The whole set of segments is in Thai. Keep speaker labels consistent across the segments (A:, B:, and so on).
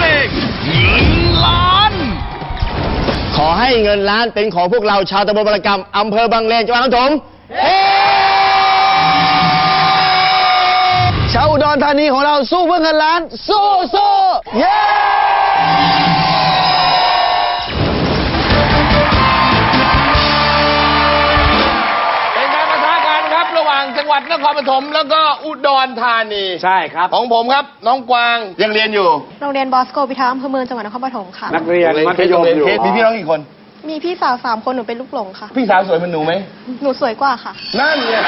A: เพลงเงินล้าน
B: ขอให้เงินล้านเป็นของพวกเราชาวตำบลบรกรรมอำเภอบางเลนจังหวัดนครปฐมชาวอุดรธานีของเราสู้เพื่อเงินล้าน สู้สู้เย้
C: ดนครปฐมแล้วก็อุดรธานี
D: ใช่ครับ
C: ของผมครับ น้องกวางยังเรียนอยู่
E: โรงเรียนบอสโกพิทักษ์อำเภอเมืองจังหวัดนครปฐมค่ะ
D: นักเรียนมัธยมอยู่
C: เคสมีพี่น้องกี่คน
E: มีพี่สาวสามคนหนูเป็นลูกหลงค่ะ
C: พี่สาวสวยเหมันหนูไหม
E: หนูสวยกว่าค่ะ
C: นั่นเนี่ย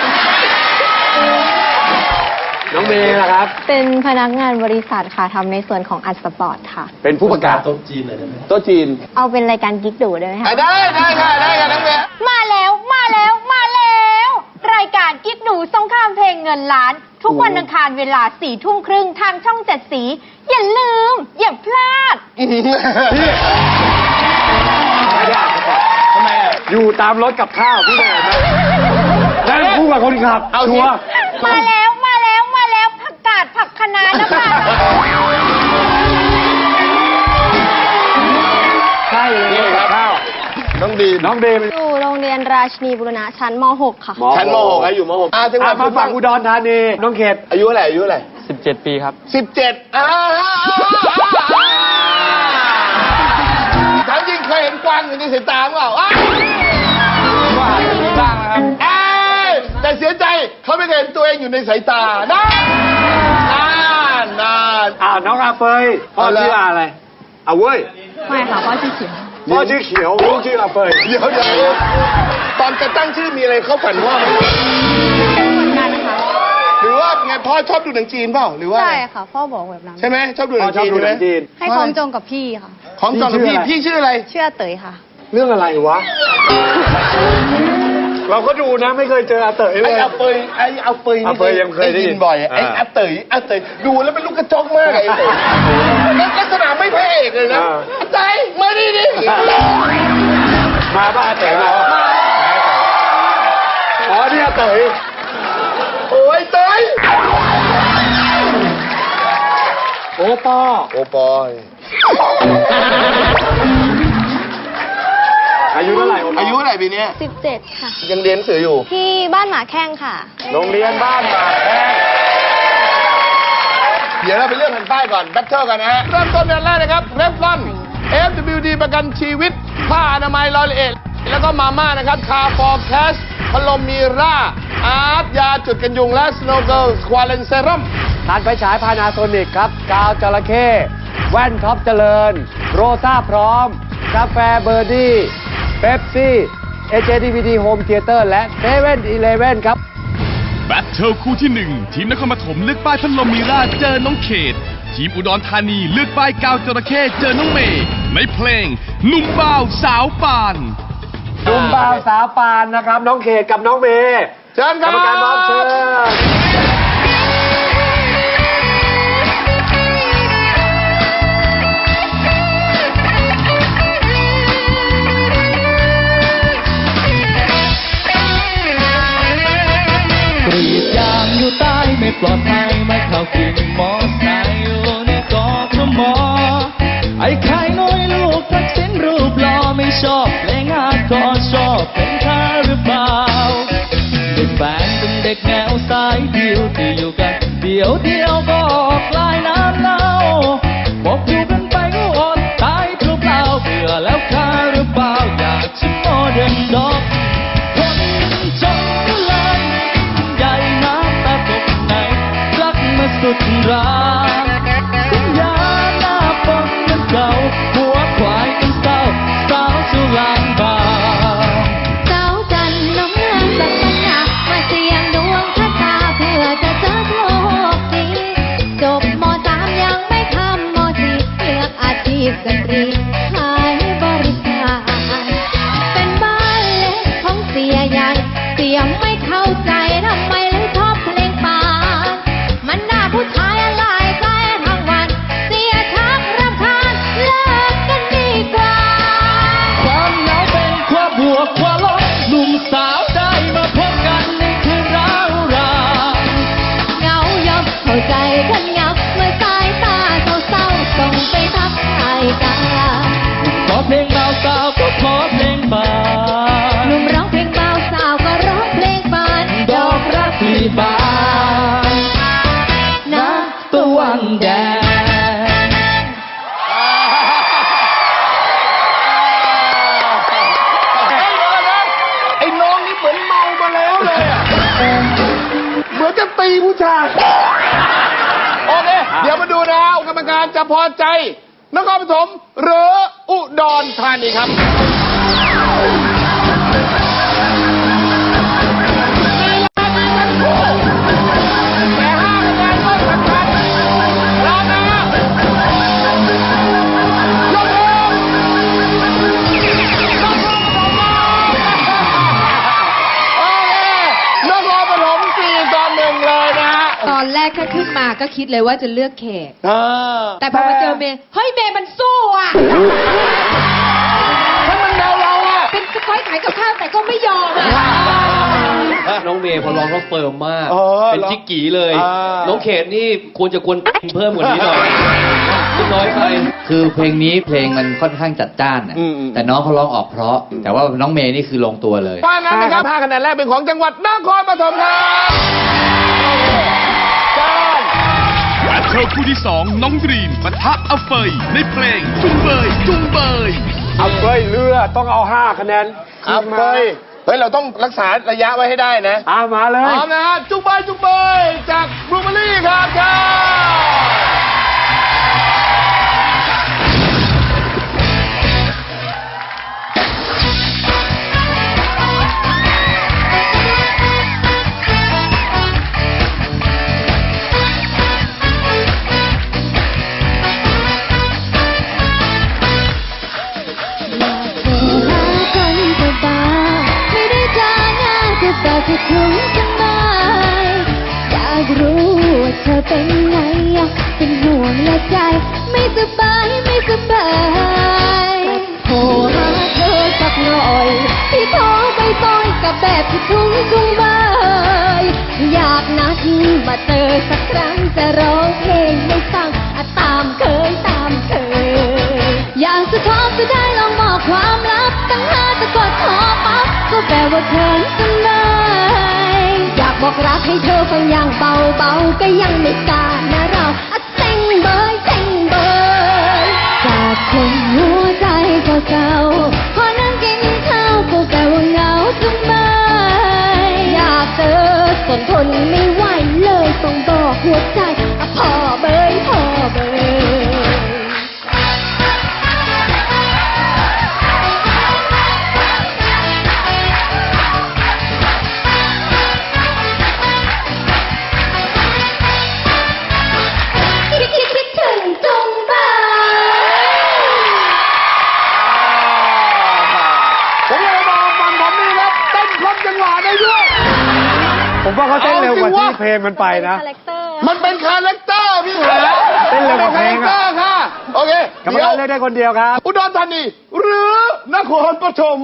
D: น้องเมย์นะครับ
E: เป็นพนักงานบริษัทค่ะทำในส่วนของอัดสปอร์ตค่ะ
D: เป็นผู้ประกาศ
C: โต๊ะจีน
E: เอาเป็นรายการกิ๊กดูได้ไหม
C: อะ
E: คะ
C: ได้ได้ค่ะได้ค่ะน้องเมย์
F: มาแล้วมาแล้วมาแล้วรายการกิ๊กดูสงครามเพลงเงินล้าน ทุกวันอังคารเวลาสี่ทุ่มครึ่งทางช่องเจ็ดสี อย่าลืม อย่าพลาด
C: ทำไมอะ
D: อยู่ตามรถกับข้าวพี่เมย์นะนั่นผู้กับคนขับ
C: เอาสิ
D: ชัวร์
F: มาแล้วมาแล้วมาแล้วผักกาดผักคะน้าน้ำมัน
D: ใช่เลย
C: นี่ครับ
D: ข้าว
C: น้องดีม
D: น้องเดม
E: อยู่โรงเรียนราชินีบุรณะชั้นม .6 ค่ะ
C: ชั้นม .6 อะอยู่ม .6 อ่าจังหวั
D: อะ
C: ด
D: มา
C: สุพร
D: ฝั่
C: รงณ
D: อุดรธานีน้องเขต
C: อายุอะไรอายุอะไร
B: 17 ปีครับ
C: สิบเจ็ดอ่าถามจริงเคยเห็นกวางอยู่ในสายตาเปล่าอ้าว
D: ว่ามีบ้างนะครับ
C: เอ้ยแต่เสียใจเขาไม่เคยเห็นตัวเองอยู่ในสายตานั่นนั่นนั่น
D: อ่าน้องอาเฟยพ่อ
C: เอาละ
D: ชื่ออะไรเอาเว้ย
E: ไม่ค่ะพ่อชื่อเขียว
D: พ่อชื่อเขียวลูกชื่ออาเฟย
C: เดี๋ยวเดี๋ยวตอนจะตั้งชื่อมีอะไรเข้าฝันว่าไหม
E: เหมือนกันค่ะ
C: หรือว่าไงพ่อชอบดูหนังจีนเปล่าหรือว่า
E: ใช่ค่ะ พ่อบอกแบบนั้น
C: ใช่ไหมชอบดูห
D: พ่อ
C: นัง
D: ชอบ
C: จีน
D: ดู
C: ใช่
D: ห
C: ไหม
D: นังจีน
E: ให้คล้องจองกับพี่ค่ะ
C: ของจองกับพี่
D: พี่
C: พี่
D: ชื่
C: ชื่
D: อ
C: อ
D: อะ
C: อะไรไร
E: เชื่อเตยค่ะ
D: เรื่องอะไรวะ เราก็ดูนะไม่เคยเจออาเต๋ยเล
C: ไอ้
D: ย
C: อาเปยไอ้อาเปย
D: อา
C: นี่
D: เปยยังเคยได้ยิน
C: บ่อยไอ้
D: อ่า
C: อาเตยอาเตยดูแล้วเป็นลูกกระจอกมากไอ้เตยลักษณะไม่พระเอกเลยนะ
D: อ่า
C: อาเตยมาดิดิ
D: มาป่ะอาเต๋ยมาอ๋อนี่อาเต๋ย
C: โอ้ยเตย
D: โอ้ป้อ
C: โอ้ปอย
D: ร่โป้
C: อายุเท่าไหร่ปีเนี้ย
E: 17 ค่ะ
C: ยังเรียนหนังสืออยู่
E: ที่บ้านหมาแข้งค่ะ
D: โรงเรียนบ้านหมากแพง
C: เดี๋ยวเราไปเลือกแผ่นป้ายก่อน แบทเทิลกันนะฮะ เริ่มต้นเดือนแรกนะครับเรฟลอน FWD ประกันชีวิต ผ้าอนามัยลอยละเอ็ด แล้วก็มาม่านะครับ คาฟอร์แคสพัดลมมีร่า อาร์ตยาจุดกันยุง และสโนว์เกิลควาเลนเซรั่ม
D: ทานไฟฉายพานาโซนิกครับ กาวจระเข้ แว่นท็อปเจริญ โรซ่าพร้อม กาแฟเบอร์ดี้เบปซี่ เอเจดีวีดีโฮมเทเตอร์และเซเว่นอีเลเว่นครับ
A: แบทเทิลคู่ที่หนึ่งทีมนครปฐมเลือกป้ายพัดลมมีราเจอน้องเขต ทีมอุดรธานีเลือกป้ายกาวจระเข้เจอน้องเมย์ในเพลงหนุ่มบ่าวสาวปาน
D: ดุมบ่าวสาวปานนะครับ น้องเขตกับน้องเมย์
C: เชิญค
D: กร
C: รับ
D: รมการพร้อมเชิญ
G: ปลอดภัยไม่เข้ากินมอไซค์อยู่ในกอทมไอ้ไข่น้อยลูกทักสินรูปหล่อไม่ชอบเพลงอาร์ดคอชอบเป็นทาหรือเปล่าเด็กแฟนเป็นเด็กแนวสายเดียวที่อยู่กันเดียว รจะ
F: พอใจ น
C: ครปฐมหรืออุดรธานีครับ
H: ตอนแรกถ้าขึ้นมาก็คิดเลยว่าจะเลือกเขต
C: เออ
H: แต่พอมาเจอเมย์เฮ้ยเมย์มันสู้อะ
C: ถ้ามันเดาเราอะ
H: เป็นสกอยขายกับข้าวแต่ก็ไม่ยอมอะ
I: น้องเมย์พอร้องแล้วเฟิร์มมาก
C: เออ
I: เป็นจิกกี้เลย
C: อ่า
I: น้องเขตนี่ควรจะกวนเพิ่มกว่านี้หน่อยจะน้อยไป
J: คือเพลงนี้เพลงมันค่อนข้างจัดจ้านน่ะ
C: อืมอืม
J: แต่น้องเขาร้องออกเพราะ แต่ว่าน้องเมย์นี่คือลงตัวเลย
C: เพราะฉะนั้นนะครับห้าคะแนนแรกเป็นของจังหวัดนครปฐมครับ เทิ
A: ลคู่ที่สองน้องดรีมปะทะอาเฟยในเพลงจุงเบยจุงเบย
D: เอาเฟ้ยเรือต้องเอาห้าคะแนน
C: ครับ
D: ขึ้นมา
C: เฮ้ยเฮ้ย เราต้องรักษาระยะไว้ให้ได้นะ
D: อ่ามาเล
C: พ
D: ย
C: ร้อมนะฮะจุ๊บเบยจุ๊บเบยจากบลูเบอรี่ครับเชิญ
F: กับแบบคิดถึงจุงบยอยากนัดมาเจอสักครั้งจะร้องเพลงให้ฟังอะตามเคยตามเคย อยากจะขอจะได้ลองบอกความลับตั้งห้าจะกดขอปั๊บก็แปลว่าเธอสนายอยากบอกรักให้เธอฟังอย่างเบาๆก็ยังไม่กล้านะเราอะเซ็งเบยเซ็งเบยจากคนหัวใจก็เศร้า สนทนไม่
C: ผมว่า
D: เขาเต้นเร็วกว่า
C: เอาจริง
D: ที่
C: วะ
D: เพลงมันไปนะ
E: คาแรคเตอร์
C: มันเป็นคาแรคเตอร์พี่หา
D: เต้นเร็วกว่าเพลงอะ
C: ป็นคาแรคเตอร์ค่ะ โอเค
D: กรรม
C: เดี๋ย
D: กาวรเลือกได้คนเดียวครับ
C: อุดรธานี หรือนครปฐม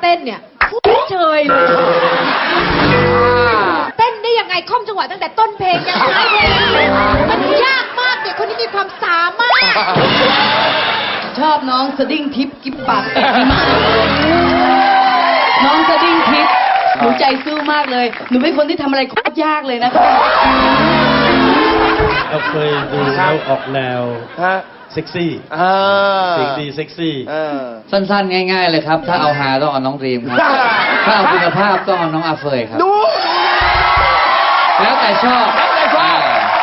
C: เต้น
D: เนี่
H: ยเฉยเลยเต้นได้ยังไงคล่อมจังหวะตั้งแต่ต้นเพลงยันท้ายเพลงมันยากมากเด็กคนนี้มีความสามารถ
K: ชอบน้องสดิ้งทิพย์กิบปากแตกมากน้องสดิ้งทิพย์หนูใจสู้มากเลย หนูเป็นคนที่ทำอะไรโคตรยากเลยนะคะ
L: เราเคยดูแล้วออกแนว
C: ฮะ
L: เซ็กซี่
C: อ่า
L: เสียงดีเซ็กซี่
C: เออ
J: สั้นๆ ง่าย ๆ เลยครับ ถ้าเอาฮาต้องเอาน้องดรีมครับ ถ้าเอาคุณภาพต้องเอาน้องอาเฟยครับ
C: ดู
J: แล้วแต่ชอบ
C: แล้วแต่ชอบ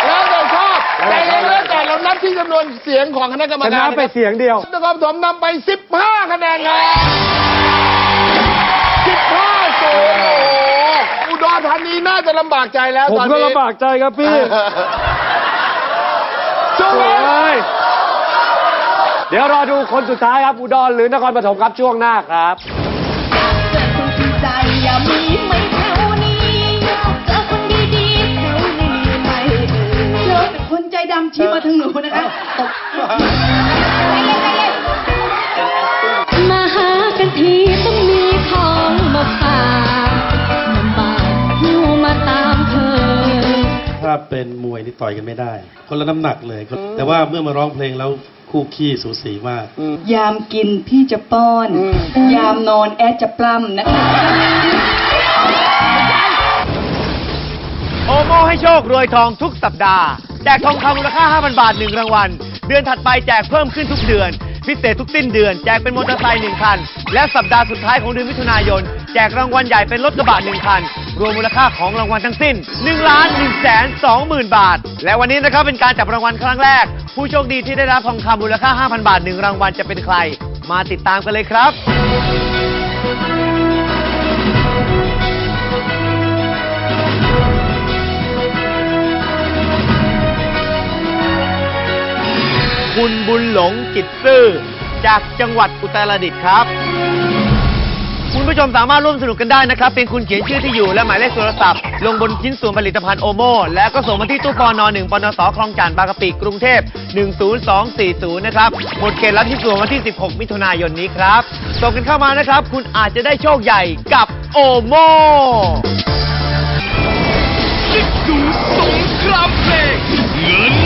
C: แล้วแต่ชอบแต่ยังแล้วแต่เรานับที่จำนวนเสียงของคณะกรรม
D: ช
C: การ
D: นะไปเสียงเดียว
C: นครปฐมนำไป 15 คะแนนครับ15ศูนย์โอ้โหอุดรธานีน่าจะลำบากใจแล้ว
D: ผม
C: ตอน
D: ก็
C: นี้
D: ลำบากใจครับพี่
C: ช่วง
D: โอ้
C: นี้
D: ยเดี๋ ยวรอดูคนสุดท้ายครับอุดรหรือนครปฐมครับช่วงหน้าครับ
F: เจอคนจริงใจอย่ามีไหม่แถวนี้เจอคนดีๆแถวนี้มีไหมเอ่ย
K: เจอแต่คนใจดำชี้มาทางหนูนะคะตก
F: มาหากันทีต้องมีของมาฝากมาบากหิวมาตามเคย
L: ถ้าเป็นมวยนี่ต่อยกันไม่ได้ คนละน้ำหนักเลย แต่ว่าเมื่อมาร้องเพลงแล้ว คู่ขี้สูสีมาก
K: ยามกินพี่จะป้อน ยามนอนแอดจะปล้ำนะคะ
M: โอโมให้โชครวยทองทุกสัปดาห์ แจกทองคำมูลค่า 5,000 บาท 1 รางวัล เดือนถัดไปแจกเพิ่มขึ้นทุกเดือน พิเศษทุกสิ้นเดือน แจกเป็นมอเตอร์ไซค์หนึ่งคัน และสัปดาห์สุดท้ายของเดือนมิถุนายน แจกรางวัลใหญ่เป็นรถกระบะหนึ่งคัน รวมมูลค่าของรางวัลทั้งสิ้น1ล้าน1แสนสองหมื่นบาท และวันนี้นะครับเป็นการจับรางวัลครั้งแรก ผู้โชคดีที่ได้รับทองคำมูลค่า 5,000 บาท1รางวัลจะเป็นใคร มาติดตามกันเลยครับ คุณบุญหลงจิตซื่อ จากจังหวัดอุตรดิตถ์ครับ คุณผู้ชมสามารถร่วมสนุกกันได้นะครับ เป็นคุณเขียนชื่อที่อยู่และหมายเลขโทรศัพท์ ลงบนชิ้นส่วนผลิตภัณฑ์โอโม แล้วก็ส่งมาที่ตู้ปอน1ปนสคลองจานบางกะปิกรุงเทพ 10240 นะครับ หมดเขตรับที่ส่วนวันที่ 16 มิถุนายนนี้ครับ ส่งกันเข้ามานะครับ คุณอาจจะได้โชคใหญ่กับโอโม
A: ฤดูสงครามเพลงเงิน